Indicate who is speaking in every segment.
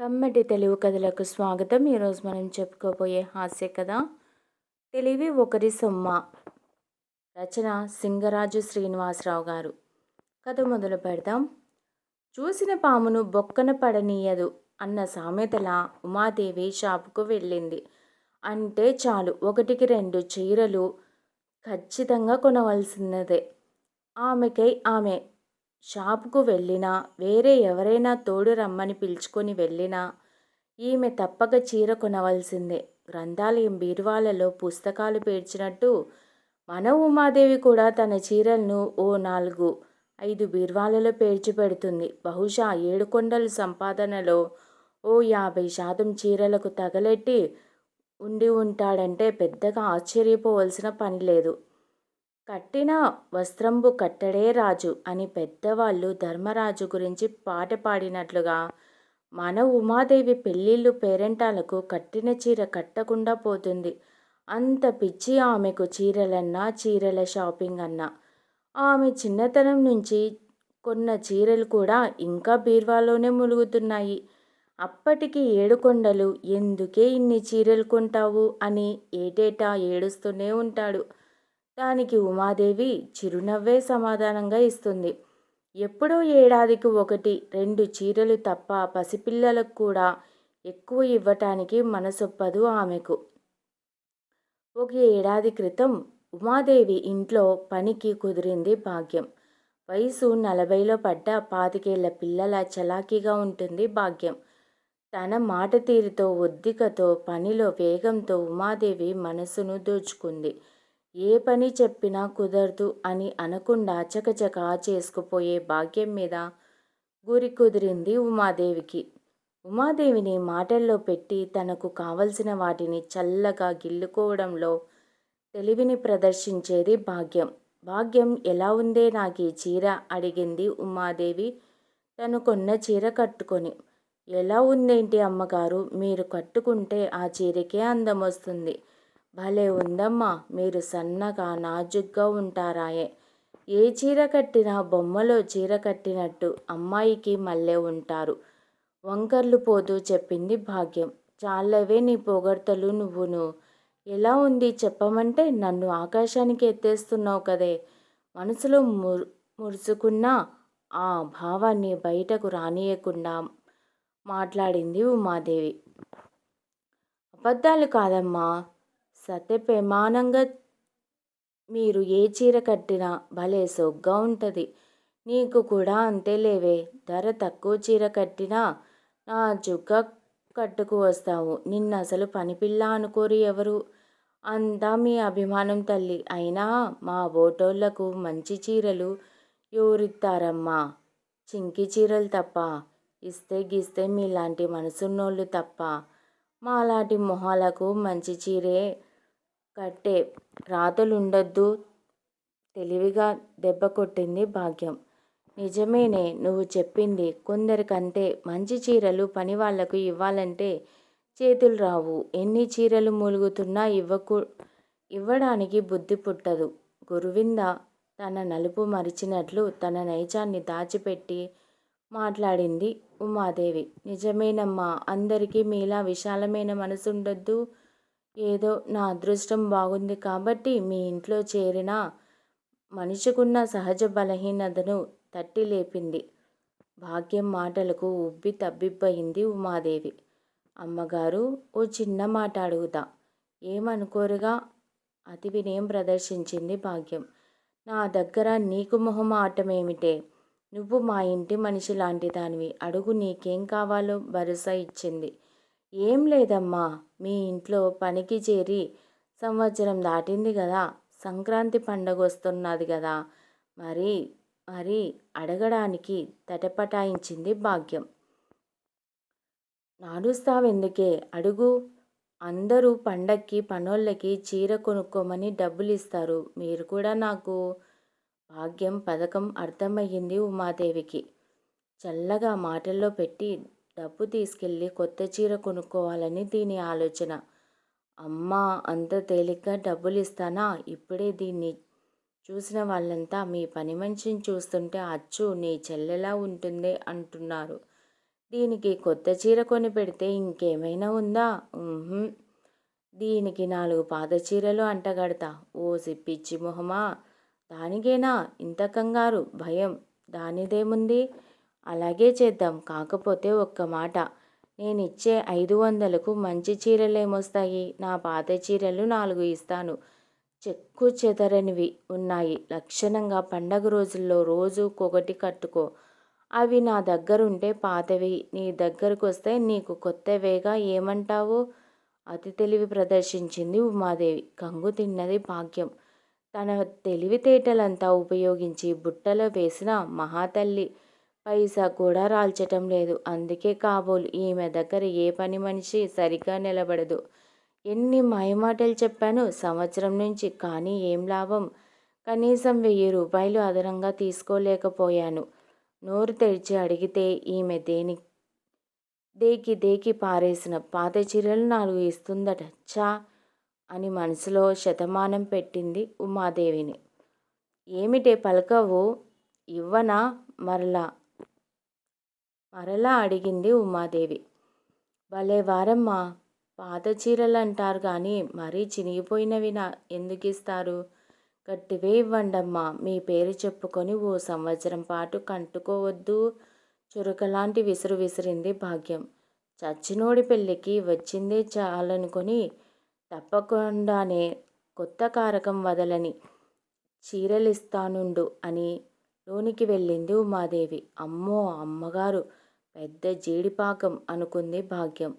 Speaker 1: కమ్మటి తెలుగు కథలకు స్వాగతం. ఈరోజు మనం చెప్పుకోబోయే హాస్య కథ తెలివి ఒకరి సొమ్మ. రచన సింగరాజు శ్రీనివాసరావు గారు. కథ మొదలు పెడదాం. చూసిన పామును బొక్కన పడనీయదు అన్న సామెతల ఉమాదేవి షాపుకు వెళ్ళింది. అంటే చాలు ఒకటికి రెండు చీరలు ఖచ్చితంగా కొనవలసినదే. ఆమెకై ఆమె షాపుకు వెళ్ళినా వేరే ఎవరైనా తోడు రమ్మని పిలుచుకొని వెళ్ళినా ఈమె తప్పక చీర కొనవలసిందే. గ్రంథాలయం బీరువాలలో పుస్తకాలు పేర్చినట్టు మన ఉమాదేవి కూడా తన చీరలను ఓ నాలుగు ఐదు బీరువాలలో పేర్చి పెడుతుంది. బహుశా ఏడుకొండల సంపాదనలో ఓ యాభై శాతం చీరలకు తగలెట్టి ఉండి ఉంటాడంటే పెద్దగా ఆశ్చర్యపోవలసిన పని లేదు. కట్టిన వస్త్రంబు కట్టడే రాజు అని పెద్దవాళ్ళు ధర్మరాజు గురించి పాట పాడినట్లుగా మన ఉమాదేవి పెళ్ళిళ్ళు పేరెంటాలకు కట్టిన చీర కట్టకుండా పోతుంది. అంత పిచ్చి ఆమెకు చీరలన్నా చీరల షాపింగ్ అన్నా. ఆమె చిన్నతనం నుంచి కొన్న చీరలు కూడా ఇంకా బీర్వాలోనే ములుగుతున్నాయి. అప్పటికి ఏడుకొండలు ఎందుకే ఇన్ని చీరలు కొంటావు? అని ఏటేటా ఏడుస్తూనే ఉంటాడు. దానికి ఉమాదేవి చిరునవ్వే సమాధానంగా ఇస్తుంది. ఎప్పుడో ఏడాదికి ఒకటి రెండు చీరలు తప్ప పసిపిల్లలకు కూడా ఎక్కువ ఇవ్వటానికి మనసొప్పదు ఆమెకు. ఒక ఏడాది క్రితం ఉమాదేవి ఇంట్లో పనికి కుదిరింది భాగ్యం. వయసు నలభైలో పడ్డ పాతికేళ్ళ పిల్లల చలాకీగా ఉంటుంది భాగ్యం. తన మాట తీరుతో ఒద్దికతో పనిలో వేగంతో ఉమాదేవి మనసును దోచుకుంది. ఏ పని చెప్పినా కుదరదు అని అనకుండా చకచక చేసుకుపోయే భాగ్యం మీద గురి కుదిరింది ఉమాదేవికి. ఉమాదేవిని మాటల్లో పెట్టి తనకు కావలసిన వాటిని చల్లగా గిల్లుకోవడంలో తెలివిని ప్రదర్శించేది భాగ్యం. భాగ్యం ఎలా ఉందే నాకు ఈ చీర అడిగింది ఉమాదేవి తను కొన్న చీర కట్టుకొని. ఎలా ఉందేంటి అమ్మగారు మీరు కట్టుకుంటే ఆ చీరకే అందం వస్తుంది. భలే ఉందమ్మా మీరు సన్నగా నాజుగ్గా ఉంటారాయే. ఏ చీర కట్టినా బొమ్మలో చీర కట్టినట్టు అమ్మాయికి మళ్ళే ఉంటారు. వంకర్లు పోతూ చెప్పింది భాగ్యం. చాలవే నీ పొగడ్తలు నువ్వును. ఎలా ఉంది చెప్పమంటే నన్ను ఆకాశానికి ఎత్తేస్తున్నావు కదే. మనసులో మురు మురుసుకున్న ఆ భావాన్ని బయటకు రానియకుండా మాట్లాడింది ఉమాదేవి. అబద్ధాలు కాదమ్మా సత్యప్రమాణంగా మీరు ఏ చీర కట్టినా భలే సొగ్గా ఉంటుంది. నీకు కూడా అంతే లేవే. ధర తక్కువ చీర కట్టినా నా చుక్క కట్టుకు వస్తావు. నిన్న అసలు పనిపిల్ల అనుకోరు ఎవరు? అంతా మీ అభిమానం తల్లి. అయినా మా ఓటోళ్ళకు మంచి చీరలు ఎవరిస్తారమ్మా చింకి చీరలు తప్ప ఇస్తే గిస్తే మీలాంటి మనసున్నోళ్ళు తప్ప. మాలాంటి మొహాలకు మంచి చీరే కట్టే రాతలుండొద్దు. తెలివిగా దెబ్బ కొట్టింది భాగ్యం. నిజమేనే నువ్వు చెప్పింది. కొందరికంతే మంచి చీరలు పని వాళ్ళకు ఇవ్వాలంటే చేతులు రావు. ఎన్ని చీరలు మూలుగుతున్నా ఇవ్వకు ఇవ్వడానికి బుద్ధి పుట్టదు. గురువింద తన నలుపు మరిచినట్లు తన నైజాన్ని దాచిపెట్టి మాట్లాడింది ఉమాదేవి. నిజమేనమ్మా అందరికీ మీలా విశాలమైన మనసుండద్దు. ఏదో నా అదృష్టం బాగుంది కాబట్టి మీ ఇంట్లో చేరిన మనిషికున్న సహజ బలహీనతను తట్టి లేపింది. భాగ్యం మాటలకు ఉబ్బి తబ్బిబ్బయింది ఉమాదేవి. అమ్మగారు ఓ చిన్న మాట అడుగుతా. ఏమనుకోరుగా? అతి వినయం ప్రదర్శించింది భాగ్యం. నా దగ్గర నీకు మొహమాటమేమిటే? నువ్వు మా ఇంటి మనిషి లాంటి దానివి అడుగు నీకేం కావాలో భరోసా ఇచ్చింది. ఏం లేదమ్మా మీ ఇంట్లో పనికి చేరి సంవత్సరం దాటింది కదా సంక్రాంతి పండగ వస్తున్నది కదా మరి మరి అడగడానికి తటపటాయించింది భాగ్యం. నాడుస్తావెందుకే అడుగు. అందరూ పండక్కి పనోళ్ళకి చీర కొనుక్కోమని డబ్బులు ఇస్తారు మీరు కూడా నాకు భాగ్యం పథకం అర్థమయ్యింది ఉమాదేవికి. చల్లగా మాటల్లో పెట్టి డబ్బు తీసుకెళ్ళి కొత్త చీర కొనుక్కోవాలని దీని ఆలోచన. అమ్మ అంత తేలిగ్గా డబ్బులు ఇస్తానా ఇప్పుడే దీన్ని చూసిన వాళ్ళంతా మీ పని మనిషిని చూస్తుంటే అచ్చు నీ చెల్లెలా ఉంటుంది అంటున్నారు. దీనికి కొత్త చీర కొని పెడితే ఇంకేమైనా ఉందా? దీనికి నాలుగు పాత చీరలు అంటగడతా. ఓసి పిచ్చి మొహమా? దానికేనా? ఇంత కంగారు భయం. దానిదేముంది? అలాగే చేద్దాం. కాకపోతే ఒక్క మాట. నేనిచ్చే ఐదు వందలకు మంచి చీరలేమొస్తాయి నా పాత చీరలు నాలుగు ఇస్తాను. చెక్కు చెదరనివి ఉన్నాయి. లక్షణంగా పండగ రోజుల్లో రోజుకొకటి కట్టుకో. అవి నా దగ్గరుంటే పాతవి. నీ దగ్గరకు వస్తే నీకు కొత్తవేగా ఏమంటావు? అతి తెలివి ప్రదర్శించింది ఉమాదేవి. కంగు తిన్నది భాగ్యం. తన తెలివితేటలంతా ఉపయోగించి బుట్టలో వేసిన మహాతల్లి పైసా కూడా రాల్చటం లేదు. అందుకే కాబోలు ఈమె దగ్గర ఏ పని మనిషి సరిగ్గా నిలబడదు. ఎన్ని మాయమాటలు చెప్పాను సంవత్సరం నుంచి కానీ ఏం లాభం? కనీసం వెయ్యి రూపాయలు అదనంగా తీసుకోలేకపోయాను. నోరు తెరిచి అడిగితే ఈమె దేని దేకి దేకి పారేసిన పాత చీరలు నాలుగు ఇస్తుందట. చా అని మనసులో శతమానం పెట్టింది ఉమాదేవిని. ఏమిటే పలకవు? ఇవ్వనా? మరలా మరలా అడిగింది ఉమాదేవి. భలే వారమ్మా పాత చీరలు అంటారు కానీ మరీ చినిగిపోయినవి నా ఎందుకు ఇస్తారు గట్టివే ఇవ్వండమ్మా మీ పేరు చెప్పుకొని ఓ సంవత్సరం పాటు కంటుకోవద్దు. చురకలాంటి విసురు విసిరింది భాగ్యం. చచ్చినోడి పెళ్ళికి వచ్చిందే చాలనుకొని తప్పకుండానే కొత్త కారకం వదలని చీరలిస్తానుండు అని లోనికి వెళ్ళింది ఉమాదేవి. అమ్మో అమ్మగారు పెద్ద జీడిపాకం అనుకుంది భాగ్యం.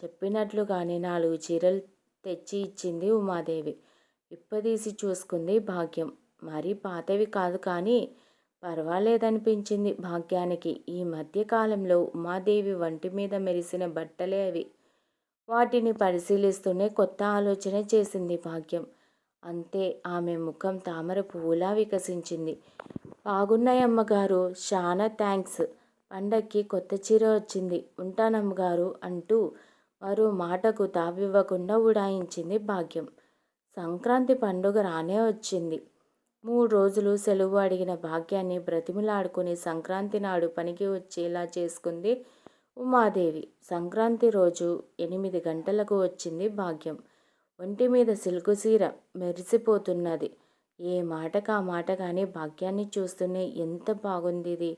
Speaker 1: చెప్పినట్లుగానే నాలుగు చీరలు తెచ్చి ఇచ్చింది ఉమాదేవి. ఇప్పదీసి చూసుకుంది భాగ్యం. మరీ పాతవి కాదు కానీ పర్వాలేదనిపించింది భాగ్యానికి. ఈ మధ్యకాలంలో ఉమాదేవి వంటి మీద మెరిసిన బట్టలే అవి. వాటిని పరిశీలిస్తూనే కొత్త ఆలోచన చేసింది భాగ్యం. అంతే ఆమె ముఖం తామర పువ్వులా వికసించింది. బాగున్నాయమ్మగారు చాలా థ్యాంక్స్ పండక్కి కొత్త చీర వచ్చింది. ఉంటానమ్మగారు అంటూ మరో మాటకు తావివ్వకుండా ఉడాయించింది భాగ్యం. సంక్రాంతి పండుగ రానే వచ్చింది. మూడు రోజులు సెలవు అడిగిన భాగ్యాన్ని బ్రతిమిలాడుకుని సంక్రాంతి నాడు పనికి వచ్చేలా చేసుకుంది ఉమాదేవి. సంక్రాంతి రోజు ఎనిమిది గంటలకు వచ్చింది భాగ్యం. ఒంటి మీద సిల్కు సీర మెరిసిపోతున్నది. ఏ మాటకు ఆ మాట కానీ భాగ్యాన్ని చూస్తూనే ఎంత బాగుంది ఇది?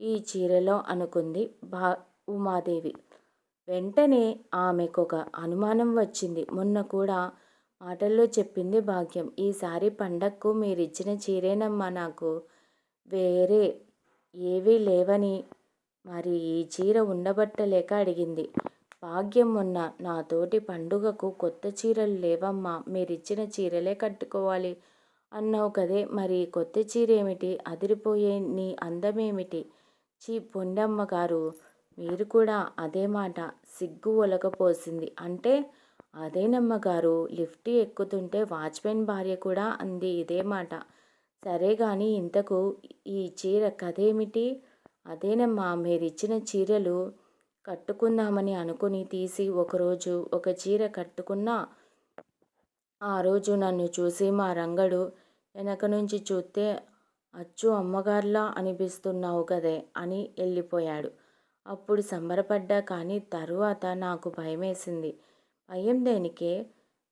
Speaker 1: ఈ చీరలో అనుకుంది భా ఉమాదేవి. వెంటనే ఆమెకు ఒక అనుమానం వచ్చింది. మొన్న కూడా మాటల్లో చెప్పింది భాగ్యం. ఈసారి పండక్కు మీరిచ్చిన చీరేనమ్మా నాకు. వేరే ఏవీ లేవని మరి ఈ చీర ఉండబట్టలేక అడిగింది. భాగ్యం మొన్న నాతోటి పండుగకు కొత్త చీరలు లేవమ్మా. మీరిచ్చిన చీరలే కట్టుకోవాలి. అన్నావు కదే. మరి కొత్త చీర ఏమిటి అదిరిపోయే నీ అందమేమిటి? చీ పొండమ్మ గారు మీరు కూడా అదే మాట సిగ్గు ఒలకపోసింది. అంటే అదేనమ్మ గారు లిఫ్ట్ ఎక్కుతుంటే వాచ్మెన్ భార్య కూడా అంది ఇదే మాట. సరే కానీ ఇంతకు ఈ చీర కథేమిటి? అదేనమ్మా మీరిచ్చిన చీరలు కట్టుకుందామని అనుకుని తీసి ఒకరోజు ఒక చీర కట్టుకున్నా ఆ రోజు నన్ను చూసి మా రంగడు వెనక నుంచి చూస్తే అచ్చు అమ్మగారిలా అనిపిస్తున్నావు కదే అని వెళ్ళిపోయాడు అప్పుడు సంబరపడ్డా కానీ తరువాత నాకు భయమేసింది. భయం దేనికే?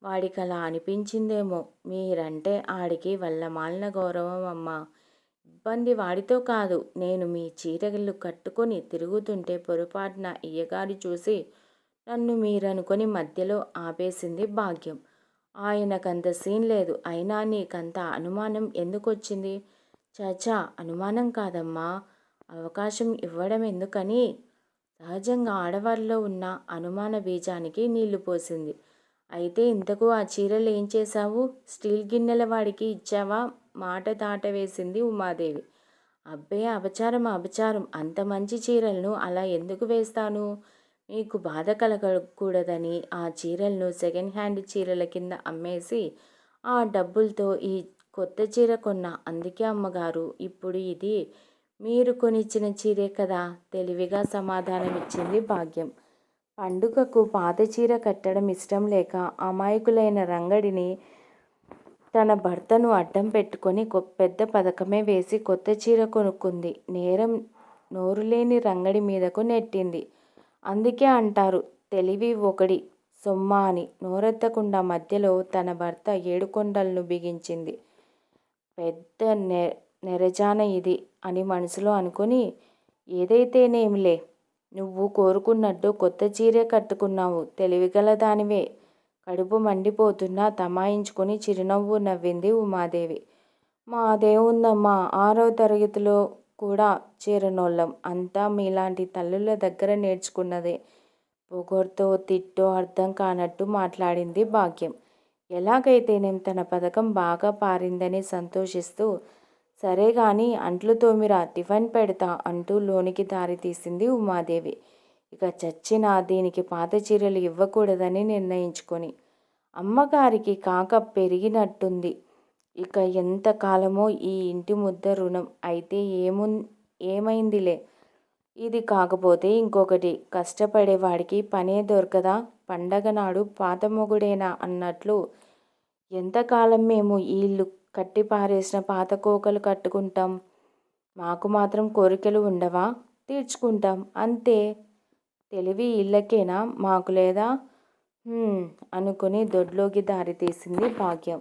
Speaker 1: వాడికి అలా అనిపించిందేమో. మీరంటే ఆడికి వల్లమాలిన గౌరవం అమ్మా. ఇబ్బంది వాడితో కాదు. నేను మీ చీరలు కట్టుకొని తిరుగుతుంటే పొరపాటున అయ్యగారి చూసి నన్ను మీరనుకొని మధ్యలో ఆపేసింది భాగ్యం. ఆయనకంత సీన్ లేదు. అయినా నీకంత అనుమానం ఎందుకు వచ్చింది చాచా అనుమానం కాదమ్మా. అవకాశం ఇవ్వడం ఎందుకని? సహజంగా ఆడవారిలో ఉన్న అనుమాన బీజానికి నీళ్ళు పోసింది. అయితే ఇంతకు ఆ చీరలు ఏం చేశావు? స్టీల్ గిన్నెల వాడికి ఇచ్చావా? మాట దాట వేసింది ఉమాదేవి. అబ్బే అపచారం అపచారం. అంత మంచి చీరలను అలా ఎందుకు వేస్తాను? మీకు బాధ కలగకూడదని ఆ చీరలను సెకండ్ హ్యాండ్ చీరల కింద అమ్మేసి ఆ డబ్బులతో ఈ కొత్త చీర కొన్న అందుకే అమ్మగారు. ఇప్పుడు ఇది మీరు కొనిచ్చిన చీరే కదా? తెలివిగా సమాధానం ఇచ్చింది భాగ్యం. పండుగకు పాత చీర కట్టడం ఇష్టం లేక అమాయకులైన రంగడిని తన భర్తను అడ్డం పెట్టుకొని పెద్ద పథకమే వేసి కొత్త చీర కొనుక్కుంది. నేరం నోరులేని రంగడి మీదకు నెట్టింది. అందుకే అంటారు తెలివి ఒకడి సొమ్మా అని. నోరెత్తకుండా మధ్యలో తన భర్త ఏడుకొండలను బిగించింది. పెద్ద నె నెరజాన ఇది అని మనసులో అనుకుని ఏదైతేనేంలే. నువ్వు కోరుకున్నట్టు కొత్త చీరే కట్టుకున్నావు. తెలివిగల దానివే కడుపు మండిపోతున్నా తమాయించుకొని చిరునవ్వు నవ్వింది ఉమాదేవి. మాదేముందమ్మా ఆరో తరగతిలో కూడా చేరనోళ్ళం. అంతా మీలాంటి తల్లుల దగ్గర నేర్చుకున్నదే. పొగర్తో తిట్టో అర్థం కానట్టు మాట్లాడింది భాగ్యం. ఎలాగైతేనేం తన పథకం బాగా పారిందని సంతోషిస్తూ సరే కానీ అంట్లు తోమిరా టిఫిన్ పెడతా అంటూ లోనికి దారి తీసింది ఉమాదేవి. ఇక చచ్చిన దీనికి పాత చీరలు ఇవ్వకూడదని నిర్ణయించుకొని. అమ్మగారికి కాక పెరిగినట్టుంది. ఇక ఎంత కాలమో ఈ ఇంటి ముద్ద రుణం. అయితే ఏము ఏమైందిలే. ఇది కాకపోతే ఇంకొకటి. కష్టపడేవాడికి పనే దొరకదా? పండగ నాడు పాత మొగుడేనా అన్నట్లు ఎంతకాలం మేము ఈ ఇల్లు కట్టిపారేసిన పాత కోకలు కట్టుకుంటాం? మాకు మాత్రం కోరికలు ఉండవా? తీర్చుకుంటాం. అంతే. తెలివి ఇళ్ళకేనా? మాకు లేదా? అనుకుని దొడ్లోకి దారి తీసింది భాగ్యం.